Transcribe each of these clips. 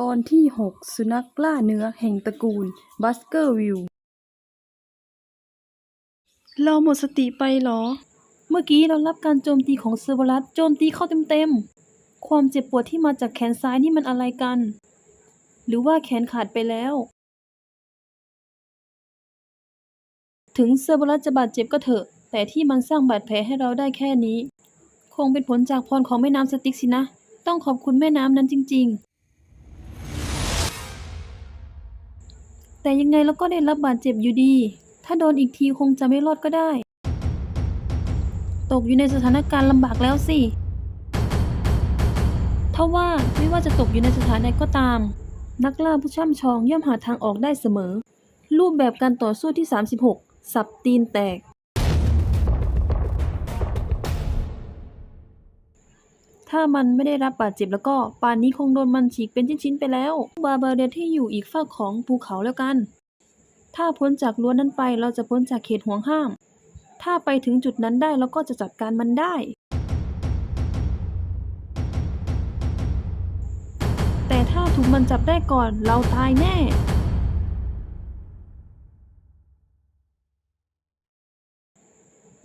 ตอนที่ 6 สุนัขล่าเนื้อแห่งตระกูลบัสเกอร์วิลเราหมดสติไปเหรอ เมื่อกี้เรารับการโจมตีของเซอร์วรัสโจมตีเข้าเต็มๆ ความเจ็บปวดที่มาจากแขนซ้ายนี่มันอะไรกัน หรือว่าแขนขาดไปแล้ว ถึงเซอร์วรัสจะบาดเจ็บก็เถอะ แต่ที่มันสร้างบาดแผลให้เราได้แค่นี้ คงเป็นผลจากพรของแม่น้ำสติกสินะ ต้องขอบคุณแม่น้ำนั้นจริง ๆ แต่ยังไงเราก็ได้รับบาดเจ็บอยู่ดี ถ้าโดนอีกทีคงจะไม่รอดก็ได้ ตกอยู่ในสถานการณ์ลำบากแล้วสิทว่าไม่ว่าจะตกอยู่ในสถานใดก็ตาม นักล่าผู้ช่ำชองย่อมหาทางออกได้เสมอ รูปแบบการต่อสู้ที่ 36 สับตีนแตก ถ้ามันไม่ได้รับบาดเจ็บแล้วก็ป่านนี้คงโดนมันฉีกเป็นชิ้นๆไปแล้ว บาบาเรียที่อยู่อีกฝากของภูเขาแล้วกัน ถ้าพ้นจากรั้วนนั้นไปเราจะพ้นจากเขตห่วงห้าม ถ้าไปถึงจุดนั้นได้เราก็จะจัดการมันได้ แต่ถ้าถูกมันจับได้ก่อนเราตายแน่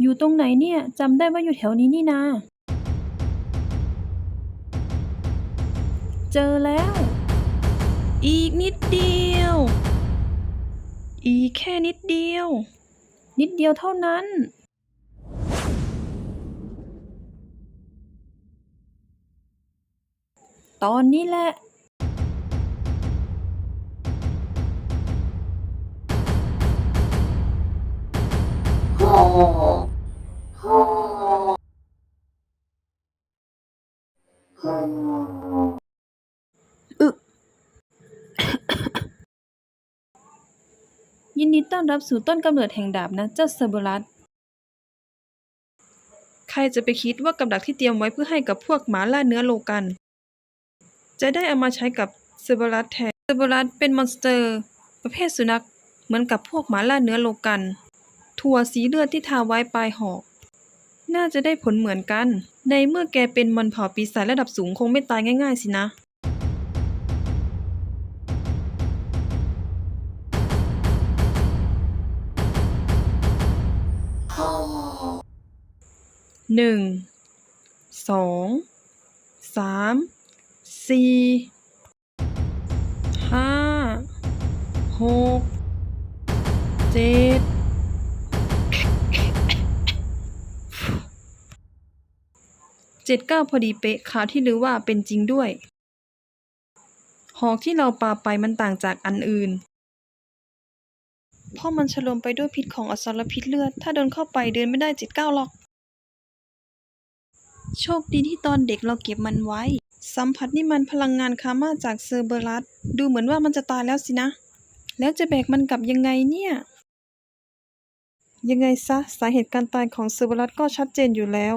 อยู่ตรงไหนเนี่ยจำได้ว่าอยู่แถวนี้นี่นา เจอแล้ว อีกนิดเดียว อีกแค่นิดเดียว นิดเดียวเท่านั้น ตอนนี้แหละอึ ยินดีต้อนรับสู่ต้นกำเนิดแห่งดาบนะเจ้าเซอร์เบรัสใครจะไปคิดว่ากับดักที่เตรียมไว้เพื่อให้กับพวกหมาล่าเนื้อโลกัน จะได้เอามาใช้กับเซอร์เบรัสแทนเซอร์เบรัสเป็นมอนสเตอร์ ประเภทสุนัขเหมือนกับพวกหมาล่าเนื้อโลกัน ถั่วสีเลือดที่ทาไว้ปลายหอก น่าจะได้ผลเหมือนกัน ในเมื่อแกเป็นมอนเผ่าปีศาจระดับสูงคงไม่ตายง่ายๆสินะ หนึ่งสองสามสี่ห้าหกเจ็ดเจ็ดเก้าพอดีเป๊ะข่าวที่ลือว่าเป็นจริงด้วย หอกที่เราปาไปมันต่างจากอันอื่น เพราะมันฉลมไปด้วยพิษของอสรพิษเลือด ถ้าเดินเข้าไปเดินไม่ได้เจ็ดเก้าหรอก โชคดีที่ตอนเด็กเราเก็บมันไว้ สัมผัสนี่มันพลังงานคามาจากเซอร์เบรัสดูเหมือนว่ามันจะตายแล้วสินะ แล้วจะแบกมันกลับยังไงเนี่ย ยังไงซะสาเหตุการตายของเซอร์เบรัสก็ชัดเจนอยู่แล้ว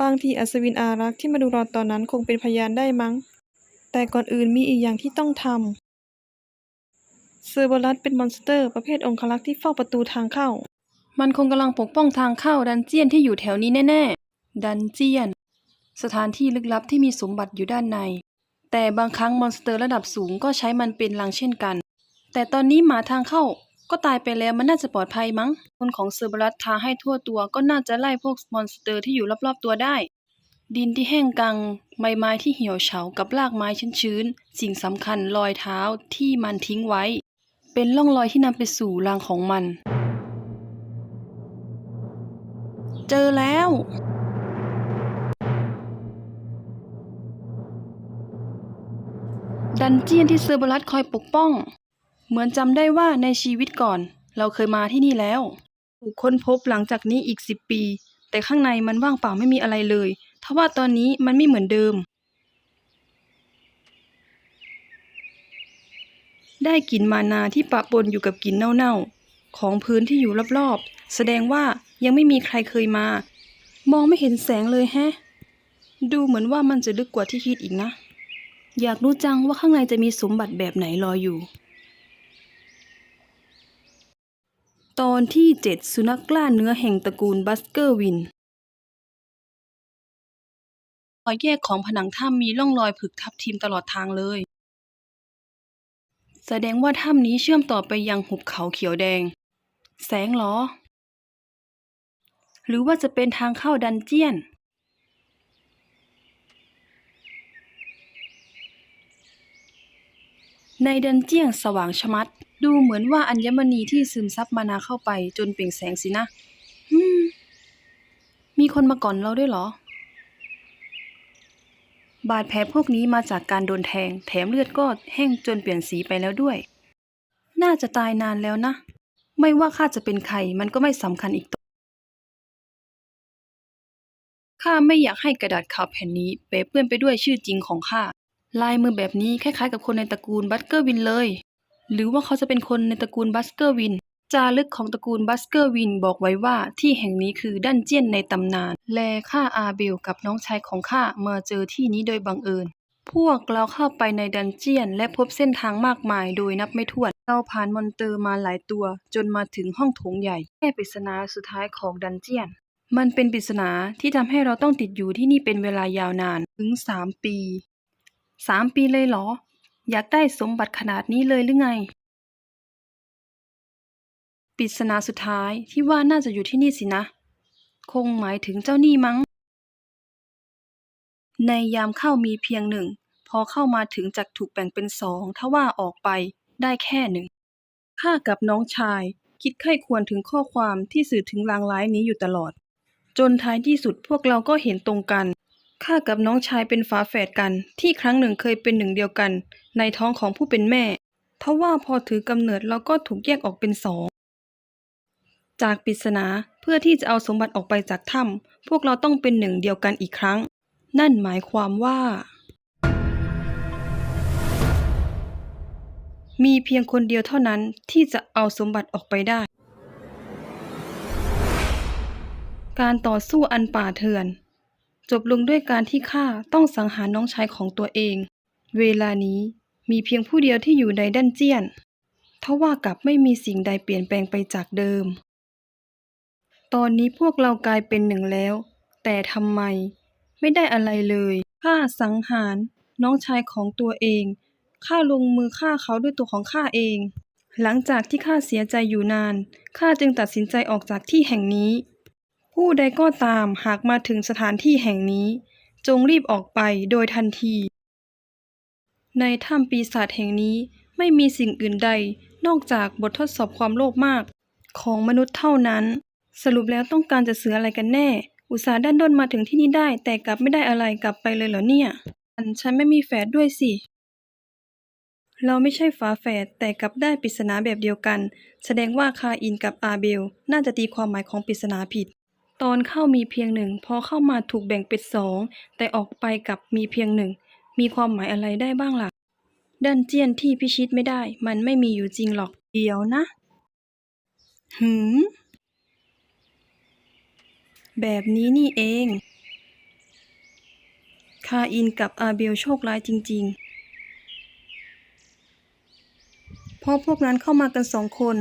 บางทีอัศวินอารักษ์ที่มาดูเราตอนนั้นคงเป็นพยานได้มั้ง แต่ก่อนอื่นมีอีกอย่างที่ต้องทำเซอร์เบรัสเป็นมอนสเตอร์ ประเภทองครักษ์ที่เฝ้าประตูทางเข้า มันคงกำลังปกป้องทางเข้าดันเจียนที่อยู่แถวนี้แน่ๆ ดันเจียน สถานที่ลึกลับที่มีสมบัติอยู่ด้านใน แต่บางครั้งมอนสเตอร์ระดับสูงก็ใช้มันเป็นรังเช่นกัน แต่ตอนนี้หมาทางเข้าก็ตายไปแล้วมันน่าจะปลอดภัยมั้ง คนของเซอร์บรัสทาให้ทั่วตัวก็น่าจะไล่พวกมอนสเตอร์ที่อยู่รอบๆตัวได้ ดินที่แห้งกัง ใบไม้ที่เหี่ยวเฉากับรากไม้ชื้นๆ สิ่งสำคัญรอยเท้าที่มันทิ้งไว้ เป็นร่องรอยที่นำไปสู่รังของมัน เจอแล้ว ดันเจียนที่เซอร์บรัสคอยปกป้อง เหมือนจำได้ว่าในชีวิตก่อน เราเคยมาที่นี่แล้วถูกค้นพบหลังจากนี้อีกสิบปี แต่ข้างในมันว่างเปล่าไม่มีอะไรเลยทว่าตอนนี้มันไม่เหมือนเดิม ได้กลิ่นมานาที่ปะปนอยู่กับกลิ่นเน่าๆ ของพื้นที่อยู่รอบๆ แสดงว่ายังไม่มีใครเคยมา มองไม่เห็นแสงเลยแฮะ ดูเหมือนว่ามันจะลึกกว่าที่คิดอีกนะ อยากรู้จังว่าข้างในจะมีสมบัติแบบไหนรออยู่ ตอนที่ 7 สุนัขกล้าเนื้อแห่งตระกูลบัสเกอร์วินรอยแยกของผนังถ้ำมีร่องรอยผึกทับทิมตลอดทางเลย แสดงว่าถ้ำนี้เชื่อมต่อไปยังหุบเขาเขียวแดง แสงหรอ หรือว่าจะเป็นทางเข้าดันเจียน ในดันเจียนสว่างชะมัด ดูเหมือนว่าอัญมณีที่ซึมซับมานาเข้าไปจนเปล่งแสงสินะมมีคนมาก่อนเราด้วยเหรอ บาดแผลพวกนี้มาจากการโดนแทง แถมเลือดก็แห้งจนเปลี่ยนสีไปแล้วด้วย น่าจะตายนานแล้วนะ ไม่ว่าข้าจะเป็นใครมันก็ไม่สำคัญอีกต่อข้าไม่อยากให้กระดาษขาวแผ่นนี้เปเปื้อนไปด้วยชื่อจริงของข้า ลายมือแบบนี้คล้ายๆกับคนในตระกูลบัสเกอร์วินเลย หรือว่าเขาจะเป็นคนในตระกูลบัสเกอร์วิน จารึกของตระกูลบัสเกอร์วินบอกไว้ว่าที่แห่งนี้คือดันเจียนในตำนาน และข้าอาเบลกับน้องชายของข้ามาเจอที่นี้โดยบังเอิญ พวกเราเข้าไปในดันเจียนและพบเส้นทางมากมายโดยนับไม่ถ้วน เราผ่านมอนเตอร์มาหลายตัว จนมาถึงห้องโถงใหญ่แค่ปริศนาสุดท้ายของดันเจียนมันเป็นปริศนาที่ทำให้เราต้องติดอยู่ที่นี่เป็นเวลายาวนานถึงสามปี สามปีเลยเหรอ อยากได้สมบัติขนาดนี้เลยหรือไง ปริศนาสุดท้ายที่ว่าน่าจะอยู่ที่นี่สินะ คงหมายถึงเจ้านี่มั้ง ในยามเข้ามีเพียงหนึ่ง พอเข้ามาถึงจักถูกแบ่งเป็นสองถ้าว่าออกไปได้แค่หนึ่งข้ากับน้องชายคิดไข้ควรถึงข้อความที่สื่อถึงลางร้ายนี้อยู่ตลอด จนท้ายที่สุดพวกเราก็เห็นตรงกัน ข้ากับน้องชายเป็นฝาแฝดกัน ที่ครั้งหนึ่งเคยเป็นหนึ่งเดียวกัน ในท้องของผู้เป็นแม่ทว่าพอถือกำเนิดเราก็ถูกแยกออกเป็นสอง จากปริศนาเพื่อที่จะเอาสมบัติออกไปจากถ้ำพวกเราต้องเป็นหนึ่งเดียวกันอีกครั้ง นั่นหมายความว่า มีเพียงคนเดียวเท่านั้นที่จะเอาสมบัติออกไปได้ การต่อสู้อันป่าเถื่อน จบลงด้วยการที่ข้าต้องสังหารน้องชายของตัวเอง เวลานี้มีเพียงผู้เดียวที่อยู่ในดันเจียนทว่ากับไม่มีสิ่งใดเปลี่ยนแปลงไปจากเดิม ตอนนี้พวกเรากลายเป็นหนึ่งแล้ว แต่ทำไม ไม่ได้อะไรเลยข้าสังหารน้องชายของตัวเองข้าลงมือฆ่าเขาด้วยตัวของข้าเอง หลังจากที่ข้าเสียใจอยู่นานข้าจึงตัดสินใจออกจากที่แห่งนี้ ผู้ใดก็ตามหากมาถึงสถานที่แห่งนี้ จงรีบออกไปโดยทันที ในถ้ำปีศาจแห่งนี้ไม่มีสิ่งอื่นใดนอกจากบททดสอบความโลภมาก ของมนุษย์เท่านั้น สรุปแล้วต้องการจะเสืออะไรกันแน่ อุตส่าห์ด้านด้นมาถึงที่นี่ได้ แต่กลับไม่ได้อะไรกลับไปเลยเหรอเนี่ย อันฉันไม่มีแฝดด้วยสิ เราไม่ใช่ฝาแฝดแต่กลับได้ปริศนาแบบเดียวกัน แสดงว่าคาอินกับอาเบล น่าจะตีความหมายของปริศนาผิด ตอนเข้ามีเพียงหนึ่งพอเข้ามาถูกแบ่งเป็นสองแต่ออกไปกับมีเพียงหนึ่งมีความหมายอะไรได้บ้างล่ะ ดันเจียนที่พิชิตไม่ได้ มันไม่มีอยู่จริงหรอกเดี๋ยวนะ หืม แบบนี้นี่เอง คาอินกับอาเบลโชคร้ายจริง ๆพราะพวกนั้นเข้ามากันสองคน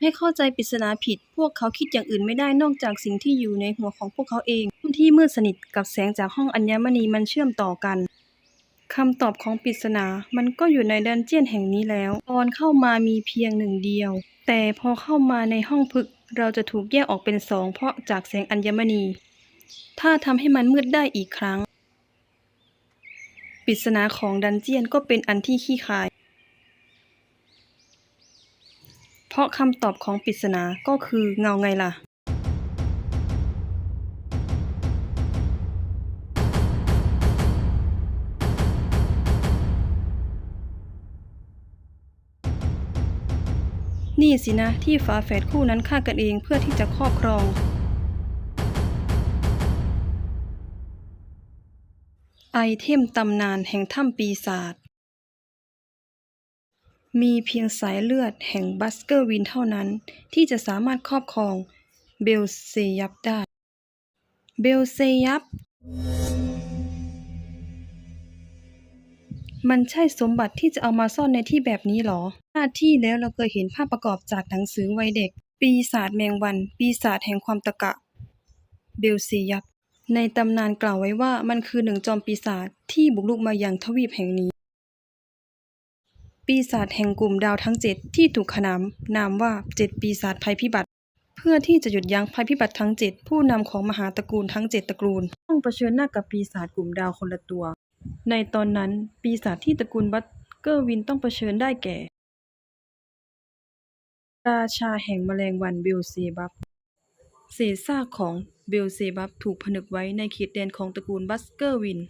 ให้เข้าใจปริศนาผิด พวกเขาคิดอย่างอื่นไม่ได้นอกจากสิ่งที่อยู่ในหัวของพวกเขาเองที่มืดสนิทกับแสงจากห้องอัญมณีมันเชื่อมต่อกันคำตอบของปริศนา มันก็อยู่ในดันเจียนแห่งนี้แล้ว ตอนเข้ามามีเพียงหนึ่งเดียว แต่พอเข้ามาในห้องพึก เราจะถูกแยกออกเป็นสองเพราะจากแสงอัญมณี ถ้าทำให้มันมืดได้อีกครั้ง ปริศนาของดันเจียนก็เป็นอันที่ขี้คาย เพราะคำตอบของปริศนาก็คือเงาไงล่ะนี่สินะที่ฝาแฝดคู่นั้นฆ่ากันเองเพื่อที่จะครอบครอง ไอเทมตำนานแห่งถ้ำปีศาจ มีเพียงสายเลือดแห่งบัสเกอร์วินเท่านั้น ที่จะสามารถครอบครองเบลเซยับได้ เบลเซยับ มันใช่สมบัติที่จะเอามาซ่อนในที่แบบนี้หรอ หน้าที่แล้วเราเคยเห็นภาพประกอบจากหนังสือวัยเด็ก ปีศาจแมงวัน ปีศาจแห่งความตะกะ เบลซียับ ในตำนานกล่าวไว้ว่ามันคือหนึ่งจอมปีศาจที่บุกรุกมาอยังทวีปแห่งนี้ ปีศาจแห่งกลุ่มดาวทั้งเจ็ดที่ถูกขนานนามว่าเจ็ดปีศาจภัยพิบัติ เพื่อที่จะหยุดยั้งภัยพิบัติทั้งเจ็ดผู้นำของมหาตระกูลทั้งเจ็ดตระกูล ต้องเผชิญหน้ากับปีศาจกลุ่มดาวคนละตัว ในตอนนั้นปีศาจที่ตระกูลบัตเกอร์วินต้องเผชิญได้แก่ ราชาแห่งแมลงวันเบลเซบับเศษซากของเบลเซบับถูกผนึกไว้ในเขตแดนของตระกูลบัสเกอร์วิน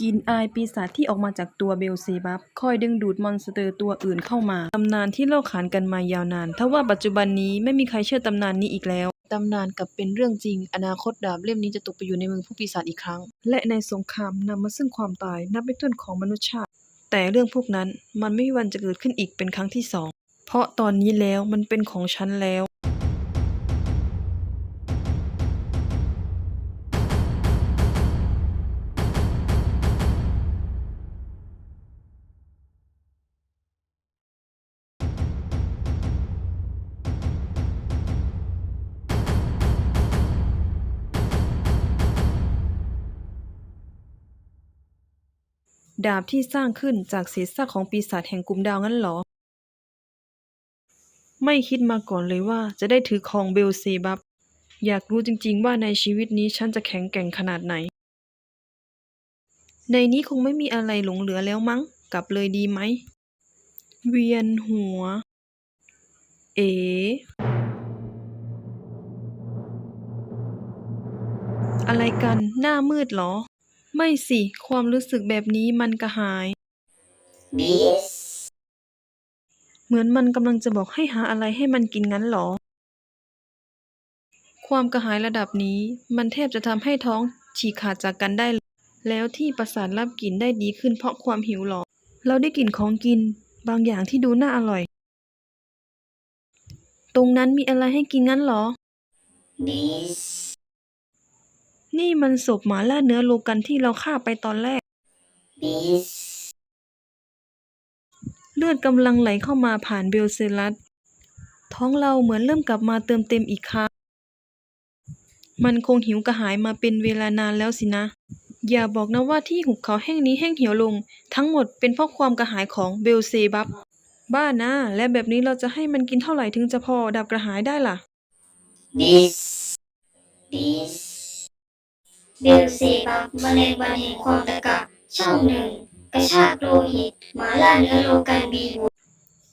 กลินอายปีศาจที่ออกมาจากตัวเบลเซบับคอยดึงดูดมอนสเตอร์ตัวอื่นเข้ามา ตำนานที่เล่าขานกันมายาวนานทว่าปัจจุบันนี้ไม่มีใครเชื่อตำนานนี้อีกแล้ว ตำนานกลับเป็นเรื่องจริง อนาคตดาบเล่มนี้จะตกไปอยู่ในมือผู้ปีศาจอีกครั้ง และในสงครามนำมาซึ่งความตายนับไม่ถ้วนของมนุษยชาติ แต่เรื่องพวกนั้นมันไม่มีวันจะเกิดขึ้นอีกเป็นครั้งที่สอง เพราะตอนนี้แล้วมันเป็นของฉันแล้ว ดาบที่สร้างขึ้นจากเศษซากของปีศาจแห่งกลุ่มดาวงั้นหรอ ไม่คิดมาก่อนเลยว่าจะได้ถือของเบลเซบับ อยากรู้จริงๆว่าในชีวิตนี้ฉันจะแข็งแกร่งขนาดไหน ในนี้คงไม่มีอะไรหลงเหลือแล้วมั้ง กลับเลยดีไหม เวียนหัว เอ๋อะไรกัน หน้ามืดเหรอ ไม่สิ ความรู้สึกแบบนี้มันกระหายเหมือนมันกำลังจะบอกให้หาอะไรให้มันกินงั้นเหรอ ความกระหายระดับนี้ มันแทบจะทำให้ท้องฉีกขาดจากกันได้เลยแล้วที่ประสาทรับกลิ่นได้ดีขึ้นเพราะความหิวหรอ เราได้กลิ่นของกิน บางอย่างที่ดูน่าอร่อย ตรงนั้นมีอะไรให้กินงั้นเหรอ นี่มันศพหมาล่าเนื้อโลกันที่เราฆ่าไปตอนแรก เลือดกำลังไหลเข้ามาผ่านเบลเซลัส ท้องเราเหมือนเริ่มกลับมาเติมเต็มอีกครั้ง มันคงหิวกระหายมาเป็นเวลานานแล้วสินะ อย่าบอกนะว่าที่หุบเขาแห่งนี้แห้งเหี่ยวลง ทั้งหมดเป็นเพราะความกระหายของเบลเซบับ บ้านะ และแบบนี้เราจะให้มันกินเท่าไหร่ถึงจะพอดับกระหายได้ล่ะ This This เบลเซบับแมลงวันแห่งความตะกะช่องหนึ่งกระชากโลหิตหมาล่าเนื้อโลกันบีบวก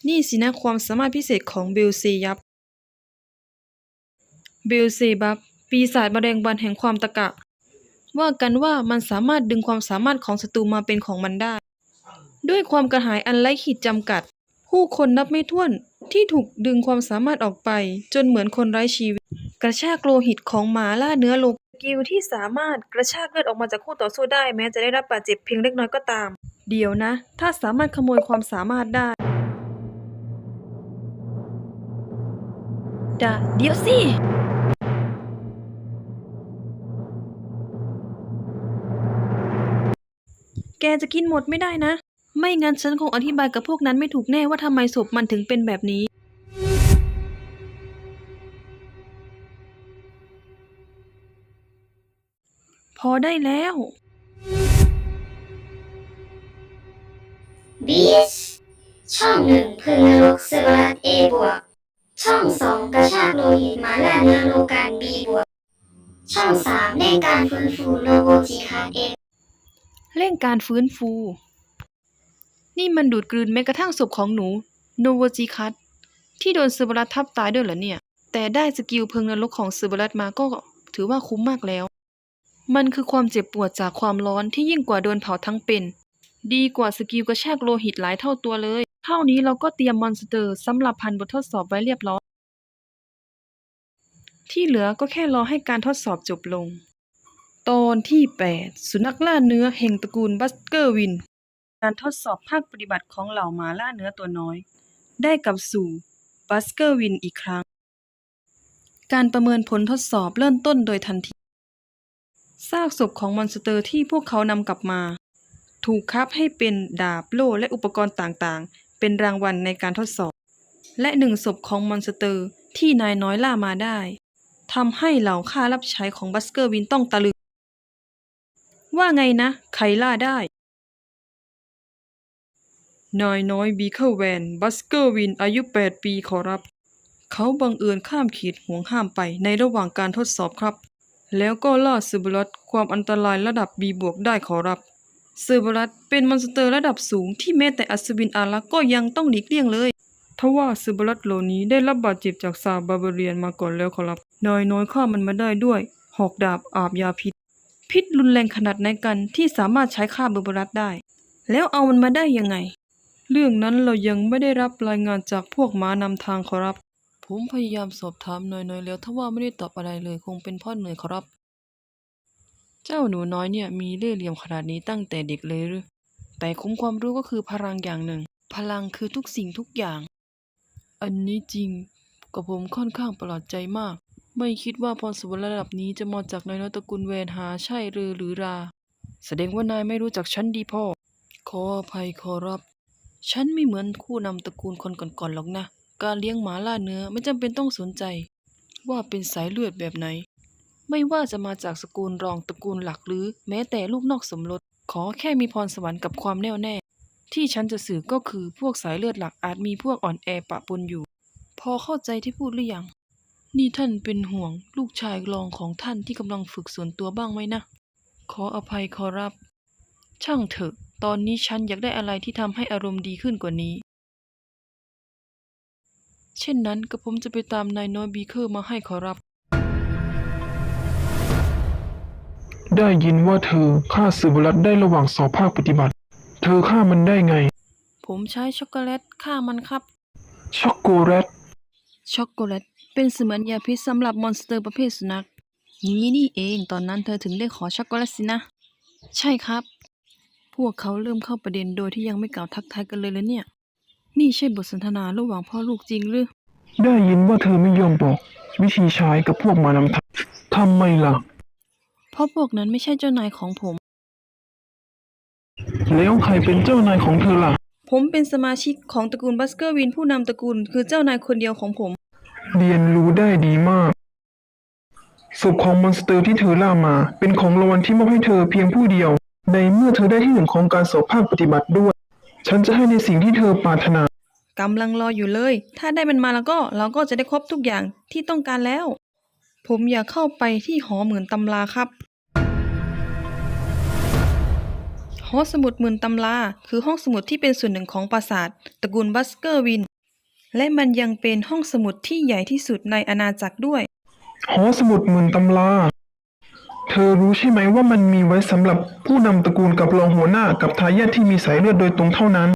นี่สินะความสามารถพิเศษของเบลเซยับ เบลเซบับ ปีศาจแมลงวันแห่งความตะกะ ว่ากันว่ามันสามารถดึงความสามารถของศัตรูมาเป็นของมันได้ ด้วยความกระหายอันไร้ขีดจำกัด ผู้คนนับไม่ถ้วน ที่ถูกดึงความสามารถออกไป จนเหมือนคนไร้ชีวิต กระชากโลหิตของหมาล่าเนื้อโลกกิลที่สามารถกระชากเลือดออกมาจากคู่ต่อสู้ได้แม้จะได้รับบาดเจ็บเพียงเล็กน้อยก็ตาม เดี๋ยวนะ ถ้าสามารถขโมยความสามารถได้ดะเดี๋ยวสิแกจะกินหมดไม่ได้นะ ไม่งั้นฉันคงอธิบายกับพวกนั้นไม่ถูกแน่ว่าทำไมศพมันถึงเป็นแบบนี้ พอได้แล้ว This ช่องหนึ่งพึงนรกเซอร์ลัสเอบวก ช่องสองกระชากโลหิตหมาล่าเนื้อโลกันบีบวก ช่องสามเร่งการฟื้นฟูโลโบจีคาเอฟเร่งการฟื้นฟู นี่มันดูดกลืนแม้กระทั่งศพของหนู โนโวจิคัตที่โดนซืบรัตทับตายด้วยเหรอเนี่ย แต่ได้สกิลเพิงนรกของซืบรัตมาก็ถือว่าคุ้มมากแล้ว มันคือความเจ็บปวดจากความร้อนที่ยิ่งกว่าโดนเผาทั้งเป็น ดีกว่าสกิลกระชากโลหิตหลายเท่าตัวเลย เท่านี้เราก็เตรียมมอนสเตอร์สำหรับพันบททดสอบไว้เรียบร้อย ที่เหลือก็แค่รอให้การทดสอบจบลง ตอนที่ 8 สุนัขล่าเนื้อแห่งตระกูลบัสเกอร์วิน การทดสอบภาคปฏิบัติของเหล่าหมาล่าเนื้อตัวน้อย ได้กลับสู่บัสเกอร์วินอีกครั้ง การประเมินผลทดสอบเริ่มต้นโดยทันทีซากศพของมอนสเตอร์ที่พวกเขานำกลับมา ถูกคับให้เป็นดาบโล่และอุปกรณ์ต่างๆ เป็นรางวัลในการทดสอบ และหนึ่งศพของมอนสเตอร์ที่นายน้อยล่ามาได้ทำให้เหล่าข้ารับใช้ของบัสเกอร์วินต้องตะลึงว่าไงนะ ใครล่าได้ นายน้อยบีเคิลแวน บัสเกอร์วิน อายุ 8 ปีขอรับ เขาบังเอิญข้ามขีดห่วงห้ามไปในระหว่างการทดสอบครับ แล้วก็ล่าซอร์บรัสความอันตรายระดับ B บวกได้ขอรับซอร์บรัสเป็นมอนสเตอร์ระดับสูงที่แม้แต่อัศวินอารักษ์ก็ยังต้องหลีกเลี่ยงเลยทว่าซอร์บรัสเหล่านี้ได้รับบาดเจ็บจากซาบาร์เบเรียนมาก่อนแล้วขอรับ นายน้อยฆ่ามันมาได้ด้วย หอกดาบอาบยาพิษ พิษรุนแรงขนาดไหนกันที่สามารถใช้ฆ่าเบอร์บรัสได้ แล้วเอามันมาได้ยังไง เรื่องนั้นเรายังไม่ได้รับรายงานจากพวกม้านำทางขอรับ ผมพยายามสอบถามน้อยๆแล้วถ้าว่าไม่ได้ตอบอะไรเลยคงเป็นเพ่อเหนื่อยขอรับ เจ้าหนูน้อยเนี่ยมีเล่ห์เหลี่ยมขนาดนี้ตั้งแต่เด็กเลยหรือ แต่คุ้มความรู้ก็คือพลังอย่างหนึ่ง พลังคือทุกสิ่งทุกอย่าง อันนี้จริงกับผมค่อนข้างประหลาดใจมาก ไม่คิดว่าพรสวรรค์ระดับนี้จะมาจากนายน้อยตระกูลแวนหาใช่หรือหรือรา แสดงว่านายไม่รู้จักฉันดีพ่อขออภัยขอรับ ฉันไม่เหมือนคู่นำตระกูลคนก่อนๆหรอกนะ การเลี้ยงหมาล่าเนื้อไม่จำเป็นต้องสนใจ ว่าเป็นสายเลือดแบบไหน ไม่ว่าจะมาจากสกุลรองตระกูลหลักหรือแม้แต่ลูกนอกสมรส ขอแค่มีพรสวรรค์กับความแน่วแน่ ที่ฉันจะสื่อก็คือพวกสายเลือดหลักอาจมีพวกอ่อนแอปะปนอยู่ พอเข้าใจที่พูดหรือยัง นี่ท่านเป็นห่วงลูกชายรองของท่านที่กำลังฝึกส่วนตัวบ้างไหมนะ ขออภัยขอรับ ช่างเถอะ ตอนนี้ฉันอยากได้อะไรที่ทำให้อารมณ์ดีขึ้นกว่านี้ เช่นนั้นกระผมจะไปตามนายน้อยบีเคอร์มาให้ขอรับ ได้ยินว่าเธอฆ่าสืบรัตได้ระหว่างสอบภาคปฏิบัติ เธอฆ่ามันได้ไง ผมใช้ช็อกโกแลตฆ่ามันครับ ช็อกโกแลต ช็อกโกแลตเป็นเสมือนยาพิษสำหรับมอนสเตอร์ประเภทสุนัขนี้นี่เอง ตอนนั้นเธอถึงได้ขอช็อกโกแลตสินะ ใช่ครับ พวกเขาเริ่มเข้าประเด็นโดยที่ยังไม่กล่าวทักทายกันเลยแล้วเนี่ย นี่ใช่บทสนทนาระหว่างพ่อลูกจริงหรือ ได้ยินว่าเธอไม่ยอมบอกวิธีใช้กับพวกมานำทางทำไมล่ะ เพราะพวกนั้นไม่ใช่เจ้านายของผม แล้วใครเป็นเจ้านายของเธอล่ะ ผมเป็นสมาชิกของตระกูลบัสเกอร์วินผู้นำตระกูล คือเจ้านายคนเดียวของผม เรียนรู้ได้ดีมากศพของมอนสเตอร์ที่เธอล่ามา เป็นของรางวัลที่มอบให้เธอเพียงผู้เดียว ในเมื่อเธอได้ที่หนึ่งของการสอบภาคปฏิบัติด้วย ฉันจะให้ในสิ่งที่เธอปรารถนากำลังรออยู่เลย ถ้าได้มันมาแล้วก็เราก็จะได้ครบทุกอย่างที่ต้องการแล้ว ผมอยากเข้าไปที่หอหมื่นตำราครับ หอสมุดหมื่นตำราคือห้องสมุดที่เป็นส่วนหนึ่งของปราสาทตระกูลบัสเกอร์วิน และมันยังเป็นห้องสมุดที่ใหญ่ที่สุดในอาณาจักรด้วย หอสมุดหมื่นตำรา เธอรู้ใช่ไหมว่ามันมีไว้สำหรับผู้นำตระกูลกับรองหัวหน้ากับทายาทที่มีสายเลือดโดยตรงเท่านั้น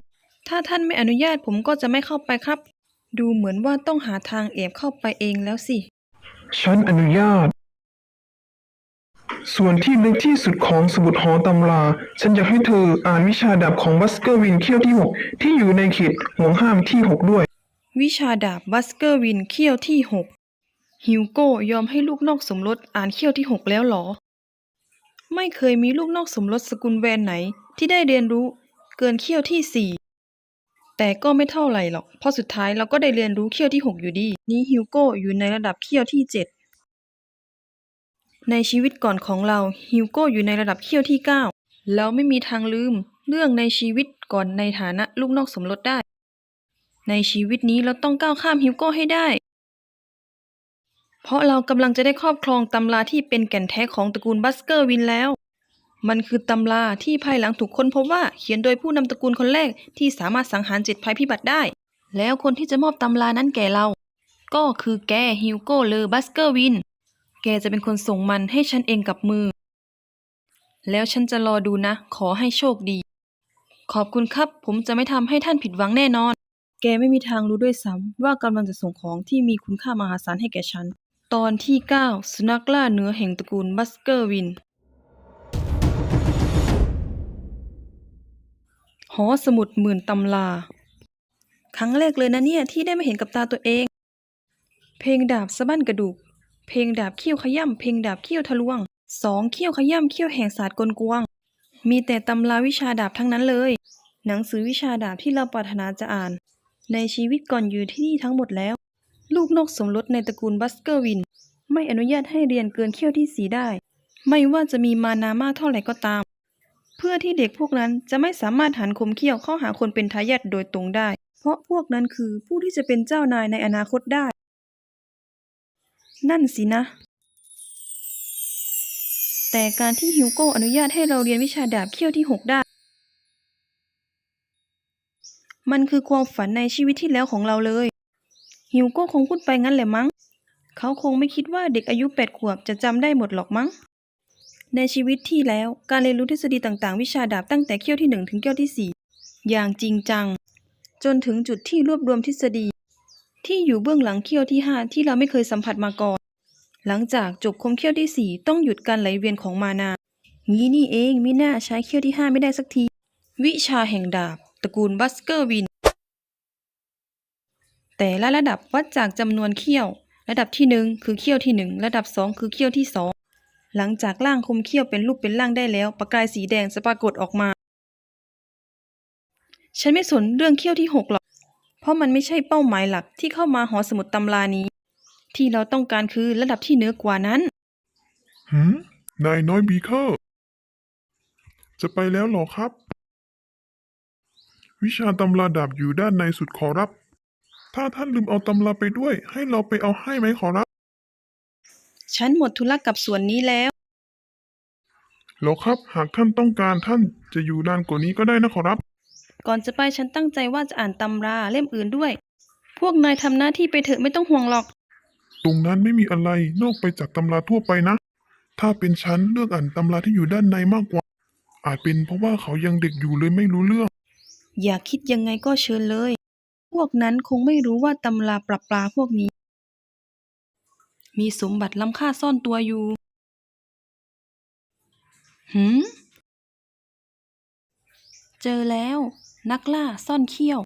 ถ้าท่านไม่อนุญาตผมก็จะไม่เข้าไปครับ ดูเหมือนว่าต้องหาทางแอบเข้าไปเองแล้วสิ ฉันอนุญาต ส่วนที่ลึกที่สุดของสมุดหอตำรา ฉันอยากให้เธออ่านวิชาดาบของบัสเกอร์วินเขี้ยวที่6ที่อยู่ในเขตห่วงห้ามที่6ด้วย วิชาดาบบัสเกอร์วินเขี้ยวที่หกฮิวโก้ยอมให้ลูกนอกสมรสอ่านเขี้ยวที่หกแล้วเหรอ ไม่เคยมีลูกนอกสมรสสกุลแวนไหนที่ได้เรียนรู้เกินเขี้ยวที่สี่แต่ก็ไม่เท่าไหร่หรอก เพราะสุดท้ายเราก็ได้เรียนรู้เขี้ยวที่หกอยู่ดี นี้ฮิวโก้อยู่ในระดับเขี้ยวที่เจ็ดในชีวิตก่อนของเราฮิวโก้อยู่ในระดับเขี้ยวที่เก้าเราไม่มีทางลืมเรื่องในชีวิตก่อนในฐานะลูกนอกสมรสได้ ในชีวิตนี้เราต้องก้าวข้ามฮิวโก้ให้ได้ เพราะเรากำลังจะได้ครอบครองตำราที่เป็นแก่นแท้ของตระกูลบัสเกอร์วินแล้ว มันคือตำราที่ภายหลังถูกค้นพบว่าเขียนโดยผู้นำตระกูลคนแรกที่สามารถสังหารเจ็ดภัยพิบัติได้ แล้วคนที่จะมอบตำรานั้นแก่เรา ก็คือแกฮิวโก้เลอบัสเกอร์วิน แกจะเป็นคนส่งมันให้ฉันเองกับมือ แล้วฉันจะรอดูนะ ขอให้โชคดี ขอบคุณครับ ผมจะไม่ทำให้ท่านผิดหวังแน่นอน แกไม่มีทางรู้ด้วยซ้ำว่ากำลังจะส่งของที่มีคุณค่ามหาศาลให้แก่ฉัน ตอนที่ 9 สุนัขล่าเนื้อแห่งตระกูลบัสเกอร์วิน หอสมุดหมื่นตำราครั้งแรกเลยนะเนี่ยที่ได้มาเห็นกับตาตัวเอง เพลงดาบสะบั้นกระดูก เพลงดาบเขี้ยวขย่ำเพลงดาบเขี้ยวทะลวง สองเขี้ยวขย่ำเขี้ยวแห่งศาสตร์กลกวง มีแต่ตำราวิชาดาบทั้งนั้นเลย หนังสือวิชาดาบที่เราปรารถนาจะอ่าน ในชีวิตก่อนอยู่ที่นี่ทั้งหมดแล้ว ลูกนกสมรสในตระกูลบัสเกอร์วิน ไม่อนุญาตให้เรียนเกินเขี้ยวที่สีได้ ไม่ว่าจะมีมานามากเท่าไหร่ก็ตาม เพื่อที่เด็กพวกนั้นจะไม่สามารถหันคมเขี้ยวเข้าหาคนเป็นทายาทโดยตรงได้ เพราะพวกนั้นคือผู้ที่จะเป็นเจ้านายในอนาคตได้ นั่นสินะ แต่การที่ฮิวโก้อนุญาตให้เราเรียนวิชาดาบเขี้ยวที่หกได้มันคือความฝันในชีวิตที่แล้วของเราเลย ฮิวโก้คงพูดไปงั้นแหละมั้ง เขาคงไม่คิดว่าเด็กอายุแปดขวบจะจำได้หมดหรอกมั้ง ในชีวิตที่แล้วการเรียนรู้ทฤษฎีต่างๆ วิชาดาบตั้งแต่เขี้ยวที่หนึ่งถึงเขี้ยวที่สี่อย่างจริงจัง จนถึงจุดที่รวบรวมทฤษฎี ที่อยู่เบื้องหลังเขี้ยวที่ห้าที่เราไม่เคยสัมผัสมาก่อน หลังจากจบคมเขี้ยวที่สี่ต้องหยุดการไหลเวียนของมานางี้นี่เองมิน่าใช้เขี้ยวที่ห้าไม่ได้สักที วิชาแห่งดาบ ตระกูลบัสเกอร์วิน แต่ละระดับวัดจากจำนวนเขี้ยว ระดับที่หนึ่งคือเขี้ยวที่หนึ่งระดับสองคือเขี้ยวที่สองหลังจากร่างคมเขี้ยวเป็นรูปเป็นร่างได้แล้ว ประกายสีแดงจะปรากฏออกมา ฉันไม่สนเรื่องเขี้ยวที่หกหรอก เพราะมันไม่ใช่เป้าหมายหลักที่เข้ามาหอสมุดตำรานี้ ที่เราต้องการคือระดับที่เหนือกว่านั้นหืมนายน้อยบีเคอร์จะไปแล้วหรอครับ วิชาตำราดาบอยู่ด้านในสุดขอรับ ถ้าท่านลืมเอาตำราไปด้วย ให้เราไปเอาให้ไหมขอรับฉันหมดธุระกับส่วนนี้แล้วเหรอครับ หากท่านต้องการท่านจะอยู่นานกว่านี้ก็ได้นะขอรับ ก่อนจะไปฉันตั้งใจว่าจะอ่านตำราเล่มอื่นด้วย พวกนายทำหน้าที่ไปเถอะไม่ต้องห่วงหรอก ตรงนั้นไม่มีอะไรนอกไปจากตำราทั่วไปนะ ถ้าเป็นฉันเลือกอ่านตำราที่อยู่ด้านในมากกว่า อาจเป็นเพราะว่าเขายังเด็กอยู่เลยไม่รู้เรื่อง อย่าคิดยังไงก็เชิญเลย พวกนั้นคงไม่รู้ว่าตำราปรับปลาพวกนี้ มีสมบัติล้ำค่าซ่อนตัวอยู่ หืม เจอแล้ว นักล่าซ่อนเขี้ยว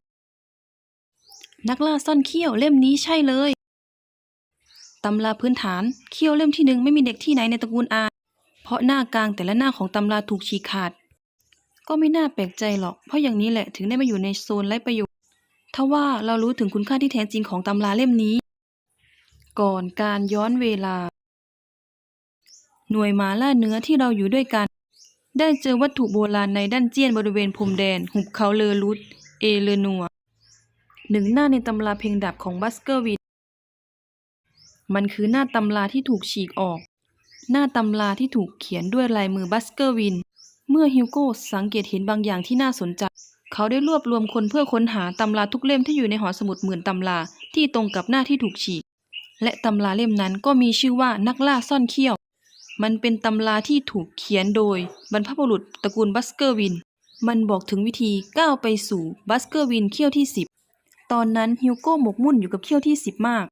นักล่าซ่อนเขี้ยวเล่มนี้ใช่เลยตำราพื้นฐานเขี้ยวเล่มที่หนึ่งไม่มีเด็กที่ไหนในตระกูลอา เพราะหน้ากลางแต่ละหน้าของตำราถูกฉีกขาด ก็ไม่น่าแปลกใจหรอก เพราะอย่างนี้แหละถึงได้มาอยู่ในโซนไร้ประโยชน์ ถ้าว่าเรารู้ถึงคุณค่าที่แท้จริงของตำราเล่มนี้ ก่อนการย้อนเวลา หน่วยหมาล่าเนื้อที่เราอยู่ด้วยกัน ได้เจอวัตถุโบราณในดันเจียนบริเวณพรมแดน หุบเขาเลอรุตเอเลนัวหนึ่งหน้าในตำราเพลงดาบของบัสเกอร์วินมันคือหน้าตำราที่ถูกฉีกออก หน้าตำราที่ถูกเขียนด้วยลายมือบัสเกอร์วิน เมื่อฮิวโก้สังเกตเห็นบางอย่างที่น่าสนใจ เขาได้รวบรวมคนเพื่อค้นหาตำราทุกเล่มที่อยู่ในหอสมุดหมื่นตำราที่ตรงกับหน้าที่ถูกฉีก และตำราเล่มนั้นก็มีชื่อว่านักล่าซ่อนเขี้ยว มันเป็นตำราที่ถูกเขียนโดยบรรพบุรุษตระกูลบัสเกอร์วิน มันบอกถึงวิธีก้าวไปสู่บัสเกอร์วินเขี้ยวที่สิบตอนนั้นฮิวโก้หมกมุ่นอยู่กับเขี้ยวที่สิบมาก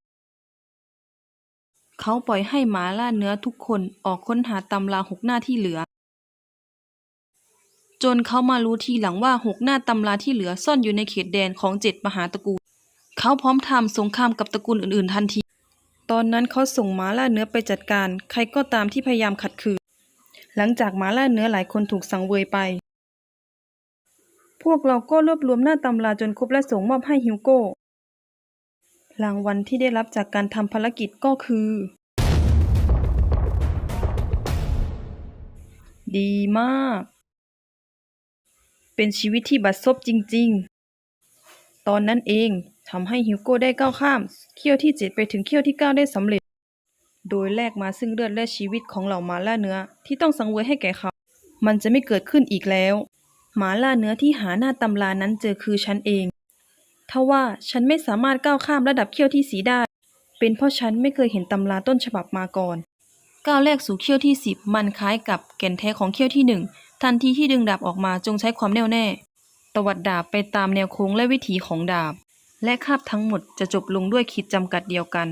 เขาปล่อยให้หมาล่าเนื้อทุกคนออกค้นหาตำราหกหน้าที่เหลือ จนเขามารู้ทีหลังว่าหกหน้าตำราที่เหลือซ่อนอยู่ในเขตแดนของเจ็ดมหาตระกูล เขาพร้อมทำสงครามกับตระกูลอื่นๆทันที ตอนนั้นเขาส่งหมาล่าเนื้อไปจัดการ ใครก็ตามที่พยายามขัดขืน หลังจากหมาล่าเนื้อหลายคนถูกสังเวยไป พวกเราก็รวบรวมหน้าตำราจนครบและส่งมอบให้ฮิวโก้ รางวัลที่ได้รับจากการทำภารกิจก็คือ ดีมาก เป็นชีวิตที่บัดซบจริง ๆ ตอนนั้นเองทำให้ฮิวโก้ได้ก้าวข้าม เขี้ยวที่เจ็ดไปถึงเขี้ยวที่เก้าได้สำเร็จ โดยแลกมาซึ่งเลือดและชีวิตของเหล่าหมาล่าเนื้อที่ต้องสังเวยให้แก่เขา มันจะไม่เกิดขึ้นอีกแล้ว หมาล่าเนื้อที่หาหน้าตำรานั้นเจอคือฉันเองทว่าฉันไม่สามารถก้าวข้ามระดับเขี้ยวที่สีได้ เป็นเพราะฉันไม่เคยเห็นตำราต้นฉบับมาก่อน ก้าวแรกสู่เขี้ยวที่สิบมันคล้ายกับแก่นแท้ของเขี้ยวที่หนึ่ง ทันทีที่ดึงดาบออกมาจงใช้ความแน่วแน่ ตวัดดาบไปตามแนวโค้งและวิถีของดาบ และคาบทั้งหมดจะจบลงด้วยขีดจำกัดเดียวกัน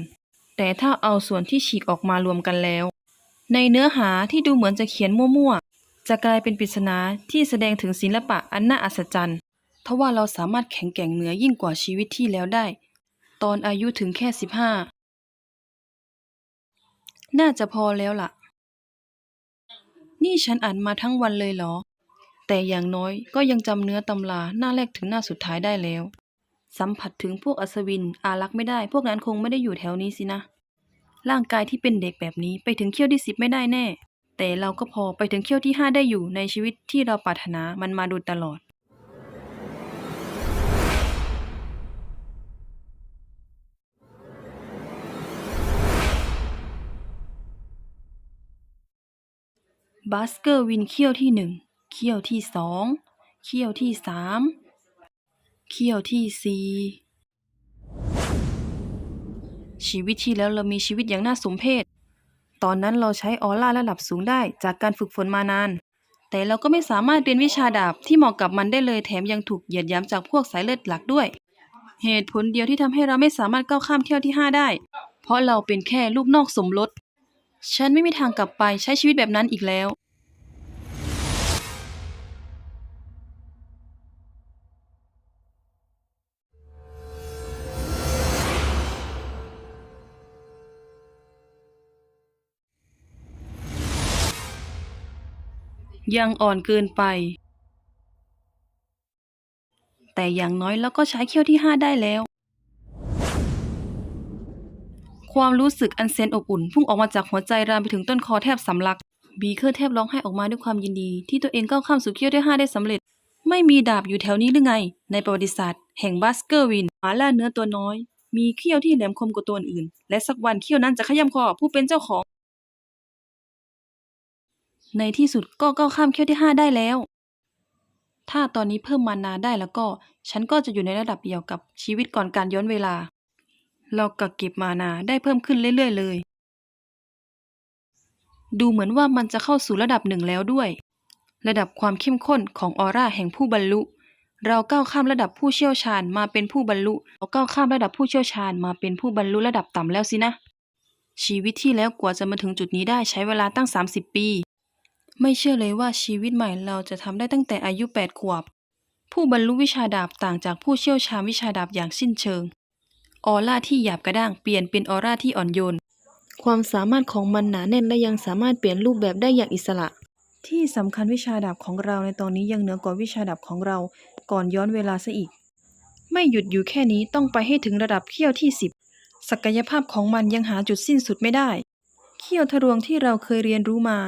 แต่ถ้าเอาส่วนที่ฉีกออกมารวมกันแล้ว ในเนื้อหาที่ดูเหมือนจะเขียนมั่วๆ จะกลายเป็นปริศนาที่แสดงถึงศิลปะอันน่าอัศจรรย์ทว่าเราสามารถแข็งแกร่งเหนือยิ่งกว่าชีวิตที่แล้วได้ ตอนอายุถึงแค่สิบห้าน่าจะพอแล้วล่ะ นี่ฉันอ่านมาทั้งวันเลยเหรอ แต่อย่างน้อยก็ยังจำเนื้อตำราหน้าแรกถึงหน้าสุดท้ายได้แล้ว สัมผัสถึงพวกอัศวินอารักษ์ไม่ได้ พวกนั้นคงไม่ได้อยู่แถวนี้สินะ ร่างกายที่เป็นเด็กแบบนี้ไปถึงเขี้ยวที่สิบไม่ได้แน่ แต่เราก็พอไปถึงเขี้ยวที่ห้าได้อยู่ในชีวิตที่เราปรารถนามันมาโดยตลอด บาสเกอร์วินเขี้ยวที่หนึ่งเขี้ยวที่สองเขี้ยวที่สามเขี้ยวที่สี่ชีวิตที่แล้วเรามีชีวิตอย่างน่าสมเพช ตอนนั้นเราใช้ออร่าระดับสูงได้จากการฝึกฝนมานาน แต่เราก็ไม่สามารถเรียนวิชาดาบที่เหมาะกับมันได้เลยแถมยังถูกเหยียดหยามจากพวกสายเลือดหลักด้วย เหตุผลเดียวที่ทำให้เราไม่สามารถก้าวข้ามเที่ยวที่ห้าได้ เพราะเราเป็นแค่ลูกนอกสมรส ฉันไม่มีทางกลับไปใช้ชีวิตแบบนั้นอีกแล้ว ยังอ่อนเกินไป แต่อย่างน้อยเราก็ใช้เขี้ยวที่ห้าได้แล้ว ความรู้สึกอันแสนอบอุ่น พุ่งออกมาจากหัวใจรามไปถึงต้นคอแทบสำลัก บีเคอร์แทบร้องไห้ออกมาด้วยความยินดี ที่ตัวเองก้าวข้ามสู่เขี้ยวที่ห้าได้สำเร็จ ไม่มีดาบอยู่แถวนี้หรือไง ในประวัติศาสตร์แห่งบัสเกอร์วินหมาล่าเนื้อตัวน้อย มีเขี้ยวที่แหลมคมกว่าตัวอื่น และสักวันเขี้ยวนั้นจะขย้ำคอผู้เป็นเจ้าของ ในที่สุดก็ก้าวข้ามเขี้ยวที่ห้าได้แล้ว ถ้าตอนนี้เพิ่มมานาได้แล้วก็ ฉันก็จะอยู่ในระดับเดียวกับชีวิตก่อนการย้อนเวลา เรากักเก็บมานาได้เพิ่มขึ้นเรื่อยๆเลย ดูเหมือนว่ามันจะเข้าสู่ระดับหนึ่งแล้วด้วย ระดับความเข้มข้นของออร่าแห่งผู้บรรลุ เราก้าวข้ามระดับผู้เชี่ยวชาญมาเป็นผู้บรรลุ เราก้าวข้ามระดับผู้เชี่ยวชาญมาเป็นผู้บรรลุระดับต่ำแล้วสินะชีวิตที่แล้วกว่าจะมาถึงจุดนี้ได้ใช้เวลาตั้ง 30 ปี ไม่เชื่อเลยว่าชีวิตใหม่เราจะทำได้ตั้งแต่อายุ8ขวบ ผู้บรรลุวิชาดาบต่างจากผู้เชี่ยวชาญวิชาดาบอย่างสิ้นเชิง ออร่าที่หยาบกระด้างเปลี่ยนเป็นออร่าที่อ่อนโยน ความสามารถของมันหนาแน่นและยังสามารถเปลี่ยนรูปแบบได้อย่างอิสระ ที่สำคัญวิชาดาบของเราในตอนนี้ยังเหนือกว่าวิชาดาบของเราก่อนย้อนเวลาซะอีก ไม่หยุดอยู่แค่นี้ต้องไปให้ถึงระดับเขี้ยวที่สิบศักยภาพของมันยังหาจุดสิ้นสุดไม่ได้ เขี้ยวทะลวงที่เราเคยเรียนรู้มา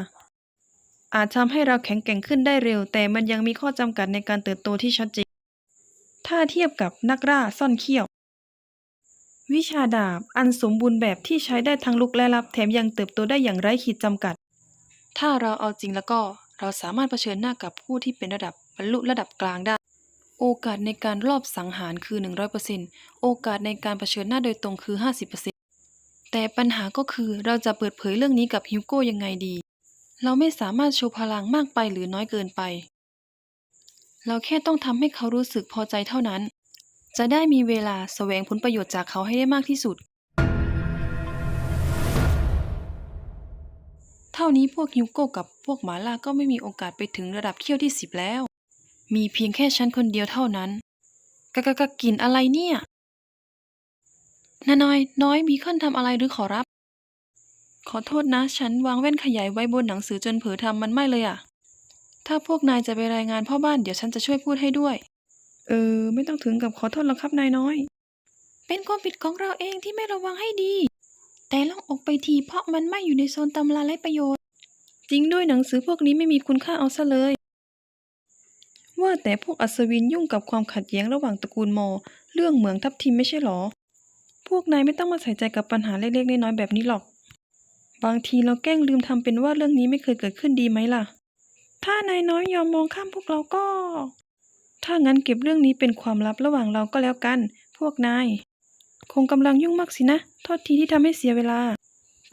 อาจทำให้เราแข็งแกร่งขึ้นได้เร็ว แต่มันยังมีข้อจำกัดในการเติบโตที่ชัดเจน ถ้าเทียบกับนักล่าซ่อนเขี้ยว วิชาดาบอันสมบูรณ์แบบที่ใช้ได้ทั้งลุกและรับแถมยังเติบโตได้อย่างไร้ขีดจำกัด ถ้าเราเอาจริงแล้วก็เราสามารถเผชิญหน้ากับผู้ที่เป็นระดับบรรลุระดับกลางได้ โอกาสในการรอบสังหารคือ 100%โอกาสในการเผชิญหน้าโดยตรงคือ 50%แต่ปัญหาก็คือเราจะเปิดเผยเรื่องนี้กับฮิวโก้ยังไงดี เราไม่สามารถโชว์พลังมากไปหรือน้อยเกินไป เราแค่ต้องทำให้เขารู้สึกพอใจเท่านั้น จะได้มีเวลาแสวงผลประโยชน์จากเขาให้ได้มากที่สุด เท่านี้พวกฮิวโก้กับพวกหมาล่าก็ไม่มีโอกาสไปถึงระดับเขี้ยวที่สิบแล้ว มีเพียงแค่ฉันคนเดียวเท่านั้นกะกะกะกินอะไรเนี่ย นาน้อย น้อยบีเคิลทำอะไรหรือขอรับ ขอโทษนะ ฉันวางแว่นขยายไว้บนหนังสือจนเผลอทำมันไม่เลยอะถ้าพวกนายจะไปรายงานพ่อบ้านเดี๋ยวฉันจะช่วยพูดให้ด้วย เออ ไม่ต้องถึงกับขอโทษหรอกครับนายน้อย เป็นความผิดของเราเองที่ไม่ระวังให้ดี แต่ลองออกไปทีเพราะมันไม่อยู่ในโซนตำราและประโยชน์ จริงด้วยหนังสือพวกนี้ไม่มีคุณค่าเอาซะเลย ว่าแต่พวกอัศวินยุ่งกับความขัดแย้งระหว่างตระกูลมอ เรื่องเหมืองทับทิมไม่ใช่หรอ พวกนายไม่ต้องมาใส่ใจกับปัญหาเล็กๆน้อยๆแบบนี้หรอก บางทีเราแกล้งลืมทำเป็นว่าเรื่องนี้ไม่เคยเกิดขึ้นดีไหมล่ะ ถ้านายน้อยยอมมองข้ามพวกเราก็ ถ้างั้นเก็บเรื่องนี้เป็นความลับระหว่างเราก็แล้วกัน พวกนาย คงกำลังยุ่งมากสินะ โทษทีที่ทำให้เสียเวลา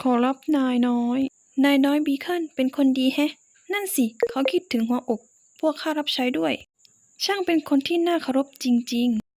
ขอรับนายน้อย นายน้อยบีเคิลเป็นคนดีแฮะ นั่นสิ เขาคิดถึงหัวอก พวกข้ารับใช้ด้วย ช่างเป็นคนที่น่าเคารพจริง ๆ